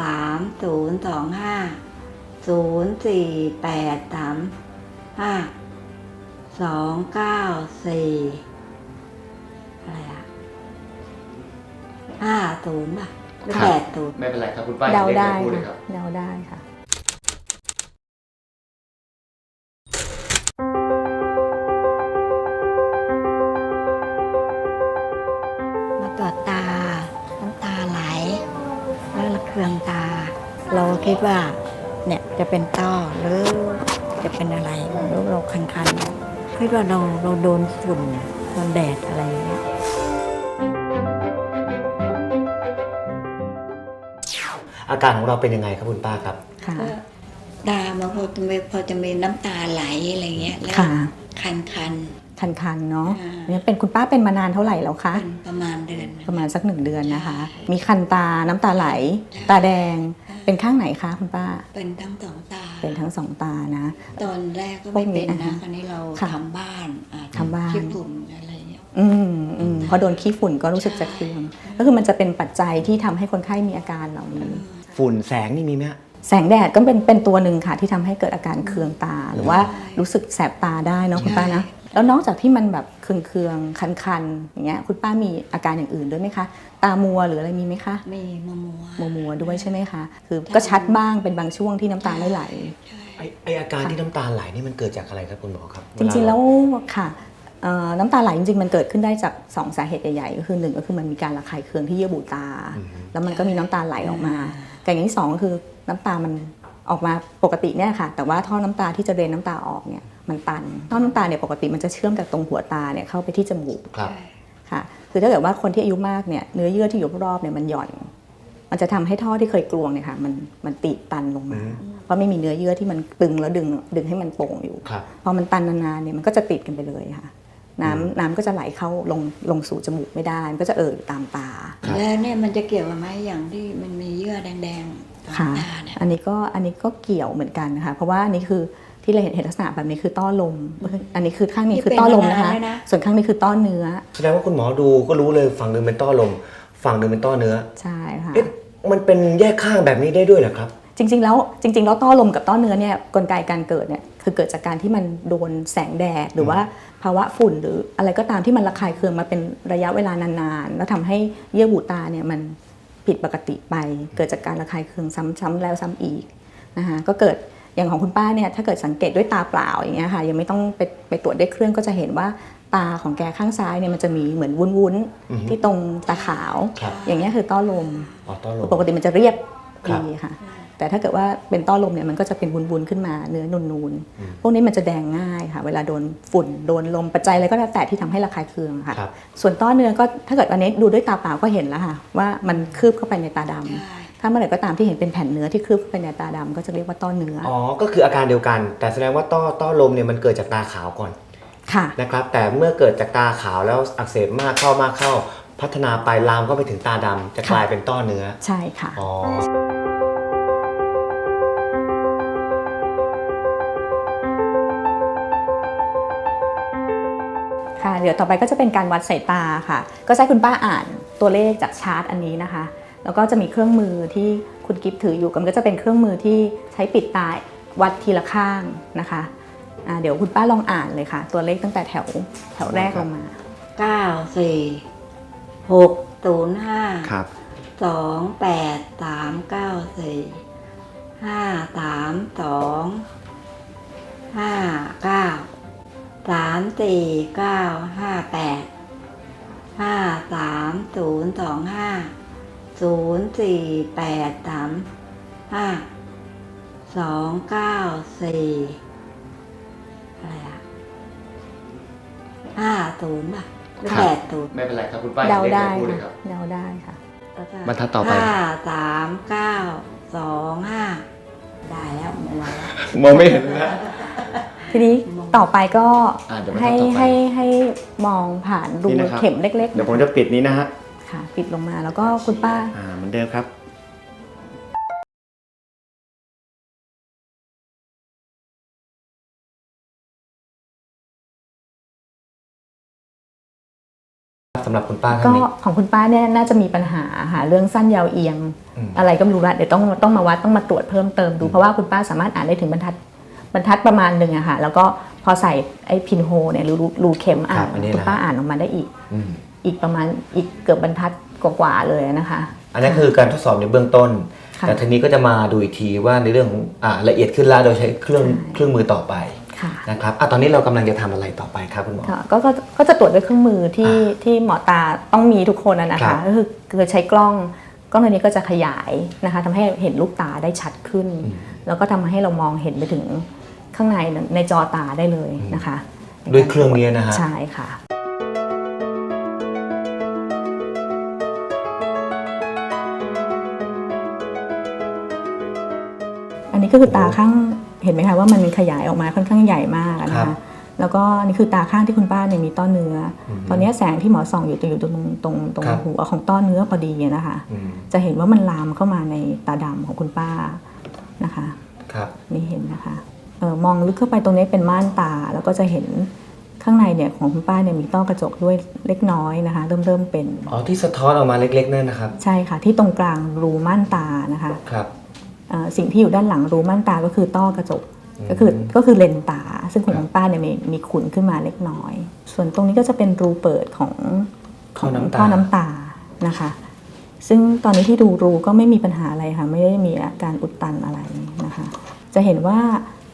สามศูนย์สองห้าศูนย์สี่แปดสามห้าสองเก้าสี่อะไรอะห้าศูนย์ป่ะหรือครับแปดศูนย์ไม่เป็นไรครับคุณป้าเดาอย่ได้เลขพูดเลยคค่ะรับเดาได้ค่ะ คิดว่า เนี่ยจะเป็นต้อหรือจะเป็นอะไรหรือเราคันๆคิดว่าเราเราโดนฝุ่นโดนแดดอะไรอย่างเงี้ยอาการของเราเป็นยังไงครับคุณป้าครับค่ะก็ตามันพอจะมีพอจะมีน้ำตาไหลอะไรเงี้ยแล้วค่ะคันคันคันๆเนาะอ่าเนี่ยเป็นคุณป้าเป็นมานานเท่าไหร่แล้วคะๆเป็นประมาณเดือนหนึ่งประมาณสักหนึ่งเดือนนะคะ มีคันตาน้ำตาไหล ตาแดง เป็นข้างไหนคะคุณป้า เป็นทั้งสองตา เป็นทั้งสองตานะ ตอนแรกก็ไม่เป็นพวกนี้นะอ่าคราวนี้เราค่ะทำบ้านอ่ทำบ้านขี้ฝุ่นอะไรเงี้ยอืมอืมพอโดนขี้ฝุ่นก็รู้สึกจะเคือง ก็คือมันจะเป็นปัจจัยที่ทำให้คนไข้มีอาการเหล่านี้ ฝุ่นแสงนี่มีไหมฮะแสงแดดก็เป็นเป็นตัวหนึ่งค่ะที่ทำให้เกิดอาการเคืองตา หรือว่ารู้สึกแสบตาได้เนาะคุณป้านะ แล้วนอกจากที่มันแบบเคืองเคืองๆคันๆอย่างเงี้ยคุณป้ามีอาการอย่างอื่นด้วยไหมคะ ตามัวหรืออะไรมีไหมคะมีมะมัวมัวมัวๆด้วยใช่ไหมคะ คือก็ชัดบ้างเป็นบางช่วงที่น้ำตาไม่ไหลใช่ไอไออาการที่น้ำตาไหลนี่มันเกิดจากอะไรครับคุณหมอครับจริงๆเาแล้วค่ะเอ่อน้ำตาไหลจริงๆมันเกิดขึ้นได้จาก2สาเหตุใหญ่ๆก็คือหนึ่งก็คือมันมีการระคายเคืองที่เยื่อบุตา แล้วมันก็มีน้ำตาไหลออกมาแต่อย่างที่สองก็คือน้ำตามันออกมาปกติเนี่ยค่ะ แต่ว่าท่อน้ำตาที่จะเดนน้ำตาออกเนี่ย มันตันท่อน้ำตาเนี่ยปกติมันจะเชื่อมจากตรงหัวตาเนี่ยเข้าไปที่จมูกครับค่ะคือถ้าเกิดว่าคนที่อายุมากเนี่ยเนื้อเยื่อที่อยู่รอบๆเนี่ยมันหย่อน มันจะทำให้ท่อที่เคยกลวงเนี่ยค่ะมันมันตีบตันลงมา เพราะไม่มีเนื้อเยื่อที่มันตึงแล้วดึงดึงให้มันโป่งอยู่ครับพอมันตันนานๆเนี่ยมันก็จะติดกันไปเลยค่ะน้ำน้ำก็จะไหลเข้าลงลงสู่จมูกไม่ได้ มันก็จะเอ่ออยู่ตามตาครับแล้วเนี่ยมันจะเกี่ยวกับไหมอย่างที่มันมีเยื่อแดงๆตรงค่ะตาเนี่ยอันนี้ก็อันนี้ก็เกี่ยวเหมือนกันนะคะเพราะว่าอันนี้คือ ที่เราเห็นเห็นลักษณะแบบนี้คือต้อลม อันนี้คือข้างนี้คือต้อลมนะคะ ส่วนข้างนี้คือต้อเนื้อ แสดงว่าคุณหมอดูก็รู้เลยฝั่งหนึ่งเป็นต้อลม ฝั่งหนึ่งเป็นต้อเนื้อ ใช่ค่ะเอ๊ะมันเป็นแยกข้างแบบนี้ได้ด้วยเหรอครับ จริง ๆ แล้วจริง ๆ แล้วต้อลมกับต้อเนื้อเนี่ยกลไกการเกิดเนี่ยคือเกิดจากการที่มันโดนแสงแดดหรือว่าภาวะฝุ่นหรืออะไรก็ตามที่มันระคายเคืองมาเป็นระยะเวลานานๆ แล้วทำให้เยื่อบุตาเนี่ยมันผิดปกติไป เกิดจากการระคายเคืองซ้ำๆแล้วซ้ำอีกนะคะก็เกิด อย่างของคุณป้าเนี่ยถ้าเกิดสังเกตด้วยตาเปล่าอย่างเงี้ยค่ะยังไม่ต้องไปไปตรวจด้วยเครื่องก็จะเห็นว่าตาของแกข้างซ้ายเนี่ยมันจะมีเหมือนวุ้นอือฮึๆที่ตรงตาขาว ครับ อย่างเงี้ยคือต้อลม อ๋อต้อลมปกติมันจะเรียบครับ ดีค่ะ แต่ถ้าเกิดว่าเป็นต้อลมเนี่ยมันก็จะเป็นวุ้นๆขึ้นมาเนื้อนูนอืมๆพวกนี้มันจะแดงง่ายค่ะ เวลาโดนฝุ่นโดนลมปัจจัยอะไรก็แล้วแต่ที่ทำให้ระคายเคืองค่ะ ครับ ส่วนต้อเนื้อก็ถ้าเกิดอันนี้ดูด้วยตาเปล่าก็เห็นแล้วค่ะ ว่ามันคืบเข้าไปในตาดำ ใช่ ถ้าเมื่อไหร่ก็ตามที่เห็นเป็นแผ่นเนื้อที่คืบเข้าไปในตาดำก็จะเรียกว่าต้อเนื้อออ๋อ ก็คืออาการเดียวกัน แต่แสดงว่าต้อต้อลมเนี่ยมันเกิดจากตาขาวก่อน ค่ะ นะครับ แต่เมื่อเกิดจากตาขาวแล้วอักเสบมากเข้ามากเข้า พัฒนาไปลามก็ไปถึงตาดำจะกลายเป็นต้อเนื้อ ใช่ค่ะ อ๋อค่ะเดี๋ยวต่อไปก็จะเป็นการวัดสายตาค่ะ ก็จะให้คุณป้าอ่านตัวเลขจากชาร์ตอันนี้นะคะ แล้วก็จะมีเครื่องมือที่คุณกิฟถืออยู่กันก็จะเป็นเครื่องมือที่ใช้ปิดตาวัดทีละข้างนะคะเดี๋ยวคุณป้าลองอ่านเลยค่ะ ตัวเลขตั้งแต่แถวแถวแรกลงมา 9 4 6 0 5 ครับ 2 8 3 9 4 5 3 2 5 9 3 4 9 5 8 5 3 0 2 5 ศูนย์สองห้าศูนย์สี่แปดสามห้าสองเก้าสี่อะไรอะห้าศูนย์ป่ะหรือครับ แปดศูนย์ไม่เป็นไรครับคุณป้าเดาอย่ได้เลขพูดเลยคค่ะรับ เดาได้ค่ะ แล้วก็บรรทัดต่อไป ห้าสามเก้าสองห้าได้แล้วหมดแล้วมองไม่เห็นนะ ทีนี้ต่อไปก็อ่าเดี๋ยวบรรทัให้ดต่อไปให้ให้มองผ่านรูนี่นะครับ เข็มเล็กๆเดี๋ยวผมจะปิดนี้นะฮะ ค่ะ ปิดลงมาแล้วก็คุณป้า อ่าเหมือนเดิมครับสำหรับคุณป้าท่านก็นี้ ของคุณป้าเนี่ยน่าจะมีปัญหาหาเรื่องสั้นยาวเอียง อืม อะไรก็ไม่รู้ละเดี๋ยวต้องต้องมาวัดต้องมาตรวจเพิ่มเติมดู เพราะว่าคุณป้าสามารถอ่านได้ถึงบรรทัดบรรทัดประมาณหนึ่งอะค่ะแล้วก็พอใส่ไอ้พินโฮเนี่ยหรือรูรูเข็มอ่าครันบอันนี้คุณนะป้าอ่านออกมาได้อีก อืม อีกประมาณอีกเกือบบรรทัดกว่าๆเลยนะคะ อันนั้นคือการทดสอบในเบื้องต้น ค่ะแต่ทีนี้ก็จะมาดูอีกทีว่าในเรื่องของอ่าละเอียดขึ้นแล้วโดยใช้เครื่องใช่ เครื่องมือต่อไปค่ะนะครับอะตอนนี้เรากำลังจะทำอะไรต่อไปครับคุณหมอ ค่ะก็ก็ก็จะตรวจด้วยเครื่องมือที่อ่าที่หมอตาต้องมีทุกคนนะนะครัคะบ ก็คือคือใช้กล้องกล้องตัวนี้ก็จะขยายนะคะทำให้เห็นลูกตาได้ชัดขึ้น แล้วก็ทำให้เรามองเห็นไปถึงข้างในในจอตาได้เลยนะคะด้วยเครื่องนี้นะฮะ ใช่ค่ะ นนี้ก็คือตาข้างเห็นไหมคะว่ามันขยายออกมาค่อนข้างใหญ่มากอะนะครัคะบแล้วก็อันนี้คือตาข้างที่คุณป้าเนี่ยมีต้อเนื้ออมตอนนี้แสงที่หมอส่องอยู่จะอยู่ตรงตรงตรงครับ หัวของต้อเนื้อพอดีอะนะคะ อืมจะเห็นว่ามันลามเข้ามาในตาดำของคุณป้านะคะ ครับ นี่เห็นนะคะเออมองลึกเข้าไปตรงนี้เป็นม่านตา แล้วก็จะเห็นข้างในเนี่ยของคุณป้าเนี่ยมีต้อกระจกด้วยเล็กน้อยนะคะ เริ่มเริ่มเป็น อ๋อที่สะท้อนออกมาเล็กๆนั่นนะครับ ใช่ค่ะ ที่ตรงกลางรูม่านตานะคะ ครับเอ่อ สิ่งที่อยู่ด้านหลังรูม่านตาก็คือต้อกระจกอืมก็คือก็คือเลนส์ตา ซึ่งของครับคุณป้าเนี่ยมีมีขุนขึ้นมาเล็กน้อย ส่วนตรงนี้ก็จะเป็นรูเปิดของท่อน้ำตาท่อน้ำตานะคะ ซึ่งตอนนี้ที่ดูรูก็ไม่มีปัญหาอะไรค่ะ ไม่ได้มีอาการอุดตันอะไรนะคะ จะเห็นว่า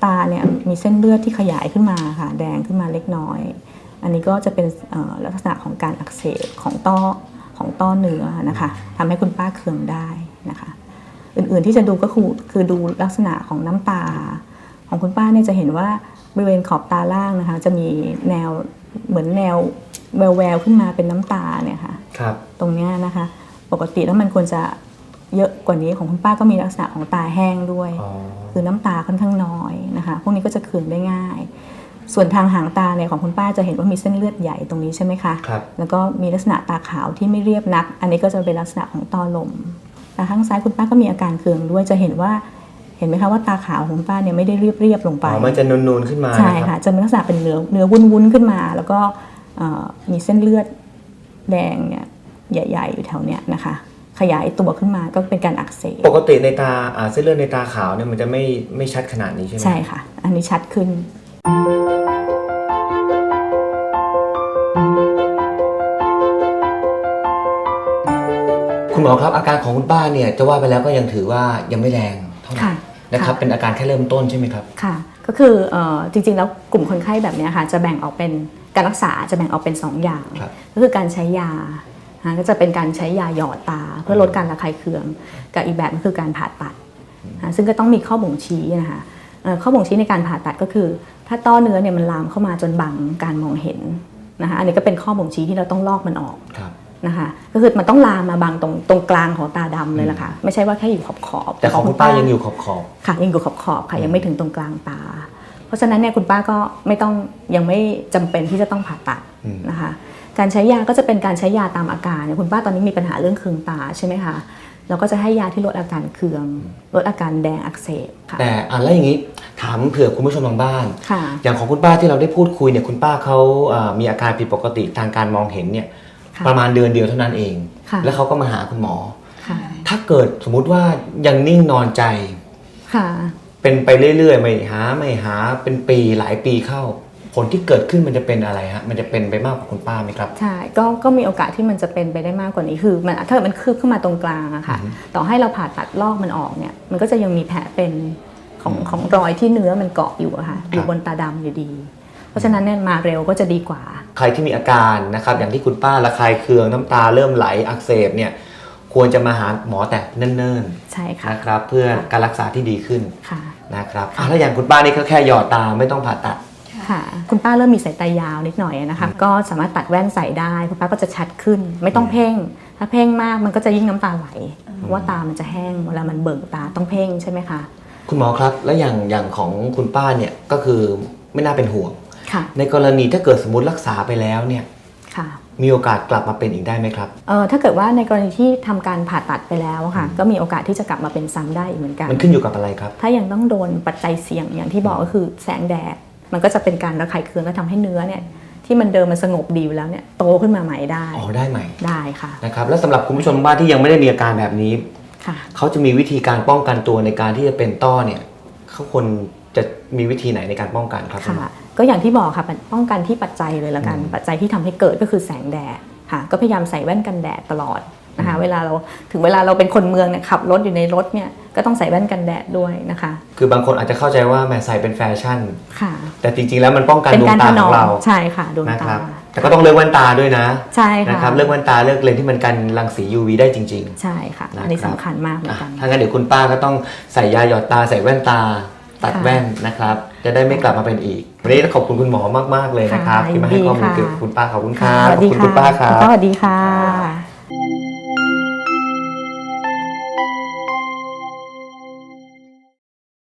ตาเนี่ยมีเส้นเลือดที่ขยายขึ้นมาค่ะ แดงขึ้นมาเล็กน้อย อันนี้ก็จะเป็นเอ่อลักษณะของการอักเสบของต้อของต้อเนื้อนะคะทำให้คุณป้าเคืองได้นะคะ อื่นๆ ที่จะดูก็คือคือดูลักษณะของน้ำตา ของคุณป้าเนี่ยจะเห็นว่าบริเวณขอบตาล่างนะคะ จะมีแนวเหมือนแนวแววแววๆขึ้นมาเป็นน้ำตาเนี่ยค่ะครับตรงเนี้ยนะคะ ปกติแล้วมันควรจะเยอะกว่านี้ของคุณป้าก็มีลักษณะของตาแห้งด้วยอ๋อคือน้ำตาค่อนข้างน้อยนะคะ พวกนี้ก็จะเคืองได้ง่าย ส่วนทางหางตาเนี่ยของคุณป้าจะเห็นว่ามีเส้นเลือดใหญ่ตรงนี้ใช่ไหมคะครับแล้วก็มีลักษณะตาขาวที่ไม่เรียบนัก อันนี้ก็จะเป็นลักษณะของต้อลม ตาข้างซ้ายคุณป้าก็มีอาการเคืองด้วยจะเห็นว่าเห็นไหมคะว่าตาขาวของคุณป้าเนี่ยไม่ได้เรียบเรียบๆลงไปอ๋อมันจะนูนๆขึ้นมาใช่นรับค่ะจะเป็นลักษณะเป็นเนื้อเนื้อวุ้นๆขึ้นมา แล้วก็เอ่อมีเส้นเลือดแดงเนี่ยใหญ่ ๆ อยู่แถวเนี้ยนะคะ ขยายตัวขึ้นมาก็เป็นการอักเสบปกติในตาอ่าเส้นเลือดในตาขาวเนี่ยมันจะไม่ไม่ชัดขนาดนี้ใช่ไหมใช่ค่ะ อันนี้ชัดขึ้น คุณหมอครับอาการของคุณป้าเนี่ยจะว่าไปแล้วก็ยังถือว่ายังไม่แรงเท่าไหร่ค่ะ นะครับค่ะเป็นอาการแค่เริ่มต้นใช่ไหมครับ ค่ะ ก็คือเอ่อจริงๆ แล้วกลุ่มคนไข้แบบเนี้ยค่ะ จะแบ่งออกเป็นการรักษาจะแบ่งออกเป็น 2 อย่าง ครับ ก็คือการใช้ยานะก็จะเป็นการใช้ยาหยอดตา เพื่อลดการระคายเคือง กับอีกแบบก็คือการผ่าตัดนะซึ่งก็ต้องมีข้อบ่งชี้นะคะเอ่อข้อบ่งชี้ในการผ่าตัดก็คือ ถ้าต้อเนื้อเนี่ยมันลามเข้ามาจนบังการมองเห็นนะคะอันนี้ก็เป็นข้อบ่งชี้ที่เราต้องลอกมันออก ครับ นะคะก็คือมันต้องลามมาบังตรงตรงกลางของตาดำเลยล่ะค่ะไม่ใช่ว่าแค่อยู่ขอบขอบๆแต่ของคุณป้ายังอยู่ขอบขอบค่ะ ยังอยู่ขอบขอบๆค่ะยังไม่ถึงตรงกลางตา เพราะฉะนั้นเนี่ยคุณป้าก็ไม่ต้องยังไม่จำเป็นที่จะต้องผ่าตัดอืมนะคะการใช้ยาก็จะเป็นการใช้ยาตามอาการเนี่ยคุณป้าตอนนี้มีปัญหาเรื่องเคืองตาใช่ไหมคะเราก็จะให้ยาที่ลดอาการเคืองลดอาการแดงอักเสบค่ะแต่อะแล้วอย่างนี้ถามเผื่อคุณผู้ชมทางบ้านค่ะอย่างของคุณป้าที่เราได้พูดคุยเนี่ยคุณป้าเขาอ่ามีอาการผิดปกติทางการมองเห็นเนี่ยค่ะ ประมาณเดือนเดียวเท่านั้นเองค่ะแล้วเขาก็มาหาคุณหมอค่ะถ้าเกิดสมมุติว่ายังนิ่งนอนใจค่ะเป็นไปเรื่อยๆ ไม่หาไม่หาเป็นปีหลายปีเข้า ผลที่เกิดขึ้นมันจะเป็นอะไรฮะมันจะเป็นไปมากกว่าคุณป้าไหมครับใช่ก็ก็มีโอกาสที่มันจะเป็นไปได้มากกว่านี้คือ มันถ้าเกิดมันคืบขึ้นมาตรงกลางอะค่ะอือฮึต่อให้เราผ่าตัดลอกมันออกเนี่ย มันก็จะยังมีแผลเป็นของของรอยที่เนื้อมันเกาะอยู่อะค่ะอยู่บนตาดำอยู่ดี เพราะฉะนั้นเนี่ยมาเร็วก็จะดีกว่า ใครที่มีอาการนะครับอย่างที่คุณป้าระคายเคืองน้ำตาเริ่มไหลอักเสบเนี่ยควรจะมาหาหมอแต่เนิ่นใช่ๆค่ะนะครับเพื่อการรักษาที่ดีขึ้นค่ะนะครับอะแล้วอย่างคุณป้านี่ก็แค่หยอดตาไม่ต้องผ่าตัดค่ะคุณป้าเริ่มมีสายตายาวนิดหน่อยนะคะก็สามารถตัดแว่นใส่ได้คุณป้าก็จะชัดขึ้น ไม่ต้องเพ่ง ถ้าเพ่งมากมันก็จะยิ่งน้ำตาไหลเพราะว่าตามันจะแห้งเวลามันเบิ่งตาต้องเพ่งใช่ไหมคะคุณหมอครับแล้วอย่างอย่างของคุณป้าเนี่ยก็คือไม่น่าเป็นห่วงค่ะ ในกรณีถ้าเกิดสมมติรักษาไปแล้วเนี่ยค่ะมีโอกาสกลับมาเป็นอีกได้ไหมครับเออถ้าเกิดว่าในกรณีที่ทำการผ่าตัดไปแล้วอะค่ะ ก็มีโอกาสที่จะกลับมาเป็นซ้ำได้อีกเหมือนกัน มันขึ้นอยู่กับอะไรครับ ถ้ายังต้องโดนปัจจัยเสี่ยงอย่างที่บอกก็คือแสงแดด มันก็จะเป็นการระคายเคืองและทำให้เนื้อเนี่ยที่ที่มันเดิมมันสงบดีอยู่แล้วเนี่ยโตขึ้นมาใหม่ได้อ๋อได้ไหมได้ค่ะนะครับแล้วสำหรับคุณผู้ชมทางบ้านที่ยังไม่ได้มีอาการแบบนี้ค่ะเขาจะมีวิธีการป้องกันตัวในการที่จะเป็นต้อเนี่ยเขาควรจะมีวิธีไหนในการป้องกันครับคุณหมอค่ะ ก็อย่างที่บอกค่ะป้องกันที่ปัจจัยเลยละกันอืมปัจจัยที่ทำให้เกิดก็คือแสงแดดค่ะก็พยายามใส่แว่นกันแดดตลอดนะคะเวลาเราถึงเวลาเราเป็นคนเมืองเนี่ยขับรถอยู่ในรถเนี่ยก็ต้องใส่แว่นกันแดดด้วยนะคะ คือบางคนอาจจะเข้าใจว่าแหมใส่เป็นแฟชั่นค่ะ แต่จริงๆแล้วมันป้องกันเป็นดวการงถตานขอองมเราใช่ค่ะดวงนะคตารับแต่ก็ต้องเลือกแว่นตาด้วยนะใช่ค่ะนะครับเลือกแว่นตาเลือกเลนส์ที่มันกันรังสี UV ได้จริงใช่ค่ะนะครับอันนี้สำคัญมากเหมือนๆกันถ้างั้นเดี๋ยวคุณป้าก็ต้องใส่ยาหยอดตาใส่แว่นตา ตัดค่ะแว่นนะครับ จะได้ไม่กลับมาเป็นอีก วันนี้ต้องขอบคุณคุณหมอมาก ๆ เลยนะครับค่ะที่มาให้ข้อมูลยินดีเกี่ยวกับค่ะคุณป้าขอบคุณคค่ะรับสวัสดีขอบคุณค่ะคุณป้าครับสวัสดีค่ะ